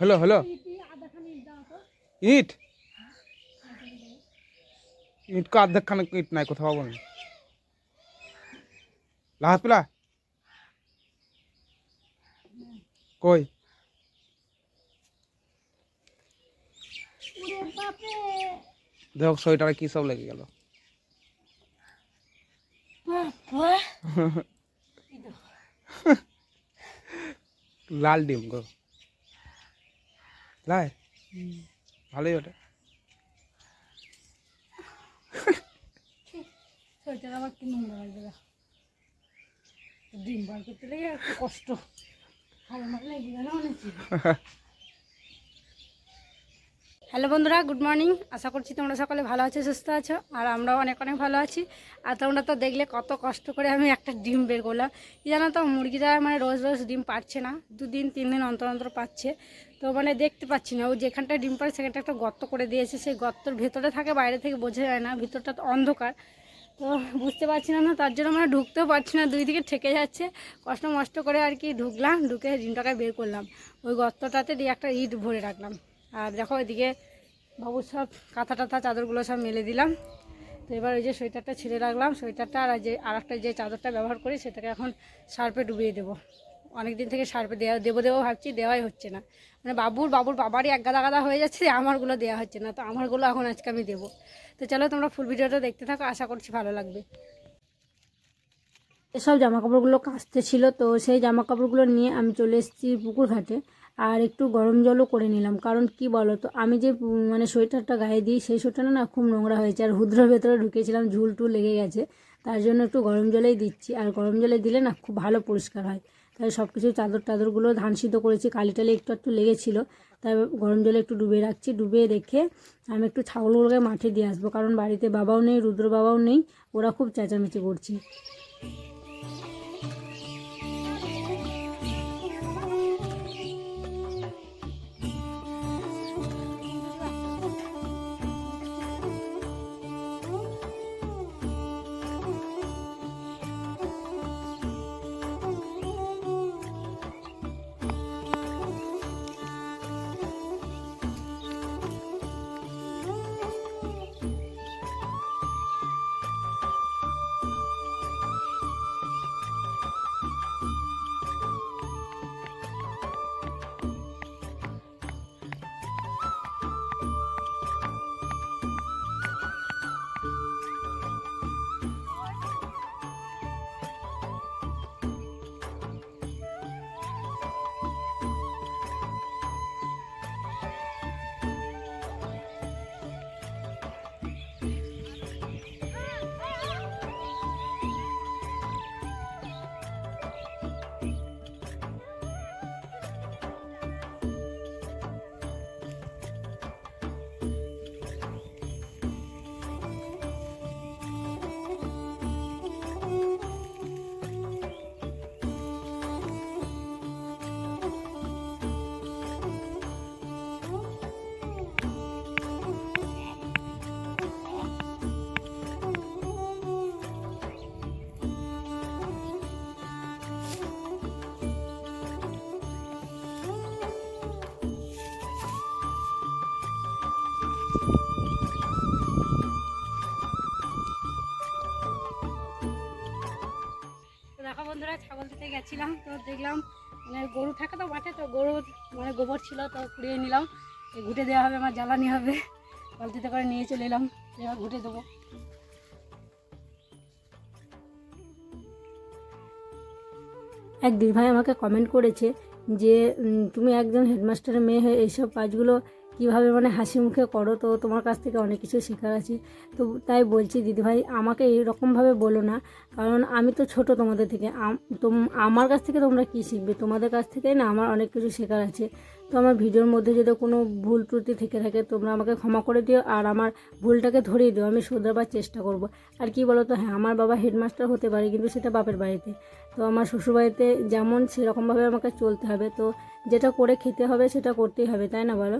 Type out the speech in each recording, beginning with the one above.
হলো হলো ইট? ইট কো ইট নাই কোথাও পাবো না। লাহাত পেলা? কই? দেখো সোয়েটারে কি সব লেগে গেল। লাল ডিম গো। লাই। ভালোই ওটা। সোয়েটার আবার কি নোংরা লাগবে ডিম বার করতে লেগে একটু কষ্ট। ভালো মারলে লেগে গেল অনেক হ্যালো বন্ধুরা গুড মর্নিং। আশা করছি তোমরা সকলে ভালো আছো সুস্থ আছো আর আমরাও অনেক অনেক ভালো আছি। আর তোমরা তো দেখলে কত কষ্ট করে আমি একটা ডিম বের করলাম। কি জানো তো মুরগিটা মানে রোজ রোজ ডিম পাচ্ছে না। দুদিন তিন দিন অন্তর অন্তর পাচ্ছে। তো মানে দেখতে পাচ্ছি না। ও যেখানটা ডিম পারে সেখানটা একটা গর্ত করে দিয়েছে। সেই গর্তর ভেতরে থাকে, বাইরে থেকে বোঝা যায় না। ভিতরটা অন্ধকার। তো বুঝতে পারছি না না, তার জন্য মানে ঢুকতেও পারছি না। দুই দিকে ঠেকে যাচ্ছে। কষ্ট মষ্ট করে আর কি ঢুকলাম, ঢুকে ডিমটাকে বের করলাম। ওই গর্তটাতে দিয়ে একটা ইট ভরে রাখলাম। আর দেখো, ওইদিকে বাবুর সব কাঁথা টাথা, চাদরগুলো সব মেলে দিলাম। তো এবার ওই যে সোয়েটারটা ছিঁড়ে রাখলাম। সোয়েটারটা আর যে আর একটা যে চাদরটা ব্যবহার করি, সেটাকে এখন সার্পে ডুবিয়ে দেবো। অনেক দিন থেকে সার্পে দেওয়া দেবো দেবো ভাবছি, দেওয়াই হচ্ছে না। মানে বাবুর বাবুর বাবারই এক গাদা গাদা হয়ে যাচ্ছে, আমারগুলো দেওয়া হচ্ছে না, তো আমারগুলো এখন আজকে আমি দেবো। তো চলো তোমরা ফুল ভিডিওটা দেখতে থাকো, আশা করছি ভালো লাগবে। এসব জামা কাপড়গুলো কাচতে ছিল, তো সেই জামা কাপড়গুলো নিয়ে আমি চলে এসেছি পুকুর ঘাটে আর একটু গরম জলও করে নিলাম। কারণ কি বলো তো আমি যে মানে সোয়েটারটা গায়ে দিই, সেই সোয়েটারটা না খুব নোংরা হয়েছে, আর হুদ্রের ভেতরে ঢুকেছিলাম ঝুল টুল লেগে গেছে। তার জন্য একটু গরম জলেই দিচ্ছি। আর গরম জলে দিলে না খুব ভালো পরিষ্কার হয়। তাই সব কিছু চাদর টাদরগুলো ধান সিদ্ধ করেছি। কালি টালি একটু একটু লেগেছিলো। তাই গরম জলে একটু ডুবে রাখছি। ডুবিয়ে রেখে আমি একটু ছাগলগুলোকে মাঠে দিয়ে আসব। কারণ বাড়িতে বাবাও নেই, রুদ্র বাবাও নেই। ওরা খুব চেঁচামেচি করছে। দেখো বন্ধুরা, ছাগল দিতে গেছিলাম, তো দেখলাম মানে গরু থাকে তো মাঠে, তো গরুর মানে গোবর ছিল, তো কুড়িয়ে নিলাম। ঘুটে দেওয়া হবে, আমার জ্বালানি হবে। বালতিতে করে নিয়ে চলে এলাম, এবার ঘুটে দেবো। এক দিদিভাই আমাকে কমেন্ট করেছে যে তুমি একজন হেডমাস্টারের মেয়ে হয়ে এইসব কাজগুলো কীভাবে মানে হাসি মুখে করো? তো তোমার কাছ থেকে অনেক কিছু শেখার আছে। তো তাই বলছি, দিদিভাই, আমাকে এইরকমভাবে বলো না। কারণ আমি তো ছোট তোমাদের থেকে। আমার কাছ থেকে তোমরা কী শিখবে? তোমাদের কাছ থেকে না আমার অনেক কিছু শেখার আছে। তো আমার ভিডিওর মধ্যে যদি কোনো ভুল ত্রুটি থেকে থাকে, তোমরা আমাকে ক্ষমা করে দিও আর আমার ভুলটাকে ধরিয়ে দিও। আমি শোধরাবার চেষ্টা করব। আর কি বলো তো হ্যাঁ আমার বাবা হেডমাস্টার হতে পারে, কিন্তু সেটা বাপের বাড়িতে। তো আমার শ্বশুরবাড়িতে যেমন সেরকমভাবে আমাকে চলতে হবে। তো যেটা করে খেতে হবে সেটা করতেই হবে, তাই না বলো?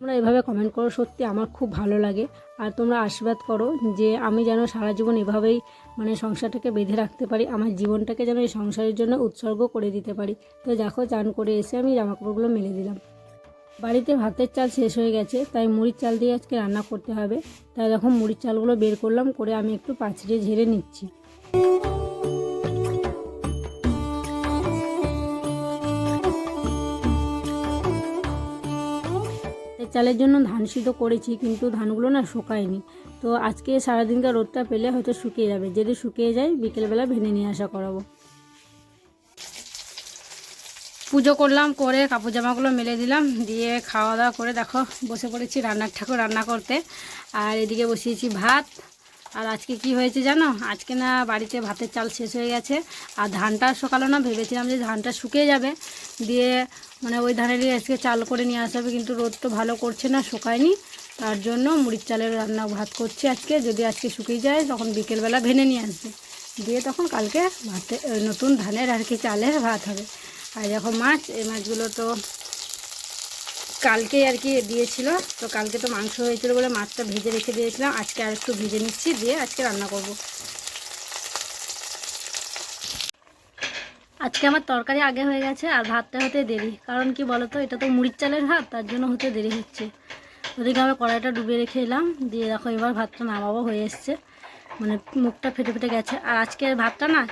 তোমরা এভাবে কমেন্ট করো, সত্যি আমার খুব ভালো লাগে। আর তোমরা আশীর্বাদ করো যে আমি যেন সারা জীবন এভাবেই মানে সংসারটাকে বেঁধে রাখতে পারি, আমার জীবনটাকে যেন এই সংসারের জন্য উৎসর্গ করে দিতে পারি। তো দেখো, চান করে এসে আমি জামাকাপড়গুলো মেলে দিলাম। বাড়িতে ভাতের চাল শেষ হয়ে গেছে, তাই মুড়ির চাল দিয়ে আজকে রান্না করতে হবে। তাই যখন মুড়ির চালগুলো বের করলাম, করে আমি একটু পাঁচড়ে ঝেড়ে নিচ্ছি। চালের জন্য ধান সিদ্ধ করেছি, কিন্তু ধানগুলো না শুকায়নি। তো আজকে সারাদিনকার রোদটা পেলে হয়তো শুকিয়ে যাবে। যদি শুকিয়ে যায়, বিকেলবেলা ভেঙে নিয়ে আসা করাবো। পুজো করলাম, করে কাপড় জামাগুলো মেলে দিলাম, দিয়ে খাওয়া দাওয়া করে দেখো, বসে পড়েছি রান্নার ঠাকুর রান্না করতে। আর এদিকে বসিয়েছি ভাত আর আজকে কি হয়েছে জানো? আজকে না বাড়িতে ভাতের চাল শেষ হয়ে গেছে। আর ধানটা সকালে না, ভেবেছিলাম যে ধানটা শুকিয়ে যাবে। দিয়ে মানে ওই ধানেরই আজকে চাল করে নিয়ে আসা হবে, কিন্তু রোদ তো ভালো করছে না, শুকায়নি। তার জন্য মুড়ির চালের রান্না ভাত করছি আজকে। যদি আজকে শুকিয়ে যায়, তখন বিকেলবেলা ভেনে নিয়ে আসবে। দিয়ে তখন কালকে ভাতে নতুন ধানের আর কি চালের ভাত হবে। আর দেখো মাছ, এই মাছগুলো তো কালকে আর কি দিয়েছিল। তো কালকে তো মাংস হয়েছিল বলে মাছটা ভেজে রেখে দিয়েছিলাম। আজকে আর একটু ভেজে নিচ্ছি, দিয়ে আজকে রান্না করব। আজকে আমার তরকারি আগে হয়ে গেছে আর ভাতটা হতে দেরি। কারণ কি বলতো, এটা তো মুড়ির চালের ভাত, তার জন্য হতে দেরি হচ্ছে। ওদিকে আমি কড়াইটা ডুবিয়ে রেখে এলাম। দিয়ে দেখো এবার ভাতটা নামাবো, হয়ে এসছে। মানে মুখটা ফেটে ফেটে গেছে। আর আজকের ভাতটা না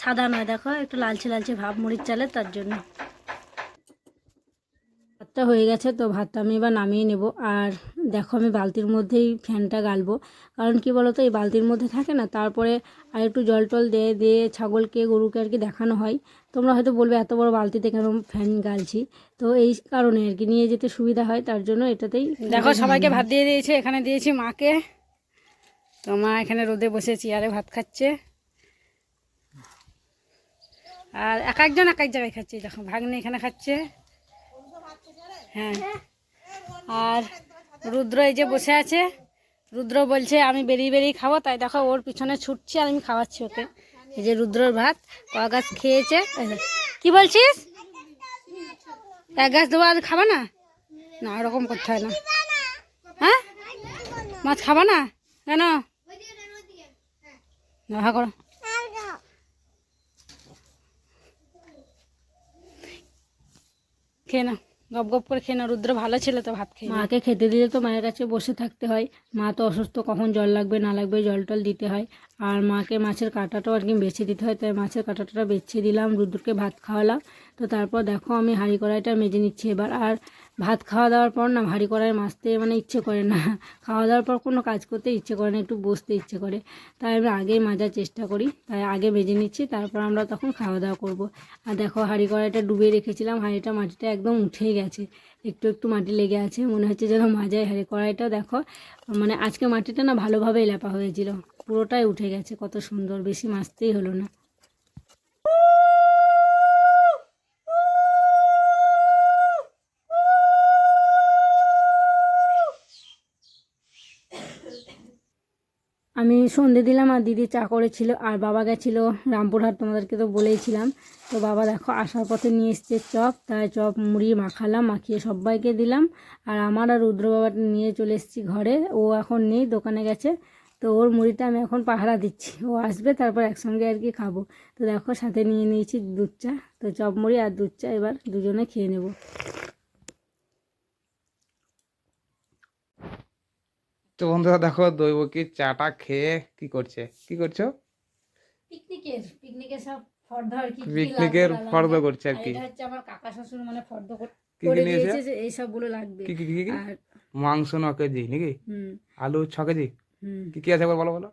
সাদা নয়, দেখো, একটু লালচে লালচে ভাব মুড়ির চালের, তার জন্য। ভাতটা হয়ে গেছে তো ভাতটা আমি এবার নামিয়ে নেব। আর দেখো আমি বালতির মধ্যেই ফ্যানটা গালবো। কারণ কি বলো তো এই বালতির মধ্যে থাকে না তারপরে আর একটু জল টল দিয়ে দিয়ে ছাগলকে গরুকে আর কি দেখানো হয়। তোমরা হয়তো বলবে এত বড় বালতিতে কেন ফ্যান গালছি। তো এই কারণে আর কি নিয়ে যেতে সুবিধা হয় তার জন্য এটাতেই দেখো সবাইকে ভাত দিয়ে দিয়েছে এখানে দিয়েছি মাকে। তো মা এখানে রোদে বসে চেয়ারে ভাত খাচ্ছে। আর এক একজন এক এক জায়গায় খাচ্ছে দেখো ভাগ্নে এখানে খাচ্ছে। হ্যাঁ। আর রুদ্র এই যে বসে আছে, রুদ্র বলছে, আমি বেরিয়ে বেরিয়ে খাব। তাই দেখো ওর পিছনে ছুটছি আর আমি খাওয়াচ্ছি ওকে। এই যে রুদ্রর ভাত কয়া গাছ খেয়েছে। কি বলছিস? এক গাছ দেবো আর খাবা না? না, ওরকম করতে হয় না। হ্যাঁ? মাছ খাবা না? কেন? করো। খেয়ে না গপ গপ করে খেয়ে না, রুদ্র ভালো ছিল তো ভাত খেয়ে মাকে খেতে দিলে তো মায়ের কাছে বসে থাকতে হয়। মা তো অসুস্থ, কখন জল লাগবে না লাগবে জল টল দিতে হয়। আর মাকে মাছের কাঁটাটাও আর কি বেছে দিতে হয়, তাই মাছের কাঁটাটা বেছে দিলাম, রুদ্রকে ভাত খাওয়ালাম। তো তারপর দেখো আমি হাঁড়ি কড়াইটা মেজে নিচ্ছি এবার। আর ভাত খাওয়া দাওয়ার পর না হাঁড়ি কড়াই মাছতে মানে ইচ্ছে করে না। খাওয়া দাওয়ার পর কোনো কাজ করতে ইচ্ছে করে না, একটু বসতে ইচ্ছে করে। তাই আমি আগেই মাজার চেষ্টা করি, তাই আগে মেজে নিচ্ছি, তারপর আমরা তখন খাওয়া দাওয়া করব। আর দেখো হাঁড়ি কড়াইটা ডুবিয়ে রেখেছিলাম, হাঁড়িটা মাটিটা একদম উঠেই গেছে। একটু একটু মাটি লেগে আছে, মনে হচ্ছে যেন মাজায় হাঁড়ি কড়াইটা দেখো মানে আজকে মাটিটা না ভালোভাবেই লেপা হয়েছিল, পুরোটাই উঠে গেছে, কত সুন্দর, বেশি মাছতেই হলো না। সন্ধে দিলাম আর দিদি চা করেছিল, আর বাবা গেছিল রামপুরহাট, তোমাদেরকে তো বলেইছিলাম। তো বাবা দেখো আসার পথে নিয়ে এসছে চপ, তাই চপ, মুড়ি মাখালাম, মাখিয়ে সবাইকে দিলাম। আর আমার আর রুদ্র বাবা নিয়ে চলে এসেছি ঘরে, ও এখন নেই, দোকানে গেছে। তো ওর মুড়িটা আমি এখন পাহারা দিচ্ছি, ও আসবে তারপর একসঙ্গে আর কি খাব। তো দেখো সাথে নিয়ে নিয়েছি দুধ চা, তো চপ, মুড়ি আর দুধ চা এবার দুজনে খেয়ে নেব। তো বন্ধুরা দেখো দৈবকী চাটা খেয়ে কি করছে? কি করছ? পিকনিকের পিকনিকের সব ফর্দ আর কি পিকনিকের ফর্দ করছে আর কি। এটা হচ্ছে আমার কাকা শ্বশুর মানে ফর্দ করে দিয়েছে এই সবগুলো লাগবে। কি কি কি? আর মাংস ন কেজি নাকি? হুম। আলু ছ কেজি? হুম। কি কি আছে একবার বলো বলো।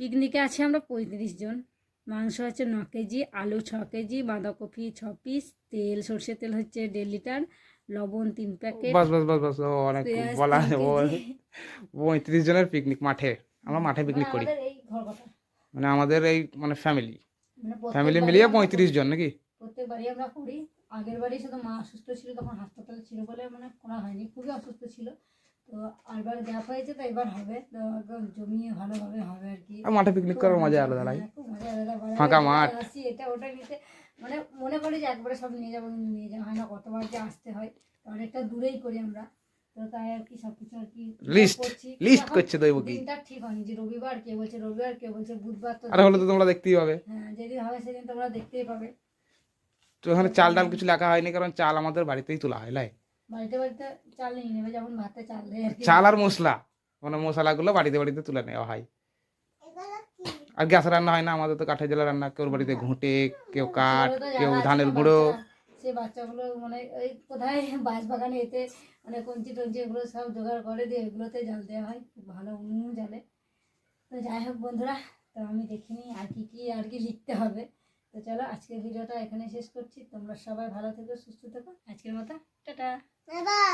পিকনিকে আছি আমরা পঁয়ত্রিশ জন। মাংস আছে ন কেজি আলু ছ কেজি বাঁধাকপি ছ পিস তেল সর্ষের তেল হচ্ছে দেড় লিটার লবণ তিন প্যাকেট। বাস বাস বাস বাস ও অনেক বলা ও কেজি। পঁয়ত্রিশ জনের পিকনিক মাঠে। আমরা মাঠে পিকনিক করি। মানে আমাদের এই মানে ফ্যামিলি মানে ফ্যামিলি মিলিয়ে পঁয়ত্রিশ জন নাকি? প্রত্যেকবারই আমরা করি। আগের বাড়ি শুধু মা অসুস্থ ছিল তখন হাসপাতালে ছিল বলে মানে করা হয়নি। খুবই অসুস্থ ছিল। তো আরবার গ্যাপ হয়েছে তো এবার হবে। তো একদম জমিয়ে ভালোভাবে হবে আর কি। মাঠে পিকনিক করার মজা আলাদা লাগে ফাঁকা মাঠ। এটা ওটা নিতে মানে মনে করি যে একবারে সব নিয়ে যাব নিয়ে যাওয়া হয় না। কতবার যে আসতে হয় অনেকটা দূরেই করি আমরা। তো তাই আর কি সব কিছু আর কি লিস্ট। লিস্ট করছে দৈবকী। দিনটা ঠিক হয়নি যে রবিবার কে বলছে রবিবার কে বলছে বুধবার তো আর হলে তো তোমরা দেখতেই পাবে। হ্যাঁ যেদিন হবে সেদিন তোমরা দেখতেই পাবে। তো এখানে চাল ডাল কিছু লেখা হয়নি কারণ চাল আমাদের বাড়িতেই তোলা হয় লাই। বাড়িতে বাড়িতে চাল নিয়ে নেবে যেমন ভাতে চাল দেয় চাল আর মশলা মানে মশলাগুলো বাড়িতে বাড়িতে তুলে নেওয়া হয়। আর গ্যাস রান্না হয় না আমাদের তো কাঠের জ্বালা রান্না কেউ বাড়িতে ঘুঁটে কেউ কাঠ কেউ ধানের গুঁড়ো। সে বাচ্চাগুলো মানে ওই কোথায় বাঁশ বাগানে এতে মানে কঞ্চি টঞ্চি এগুলো সব জোগাড় করে দিয়ে এগুলোতে জাল দেওয়া হয় খুব ভালো উনুন তো যাই হোক বন্ধুরা তো আমি দেখিনি আর কি কি আর কি লিখতে হবে। তো চলো আজকের ভিডিওটা এখানে শেষ করছি তোমরা সবাই ভালো থেকো সুস্থ থেকো। আজকের মতো টাটা।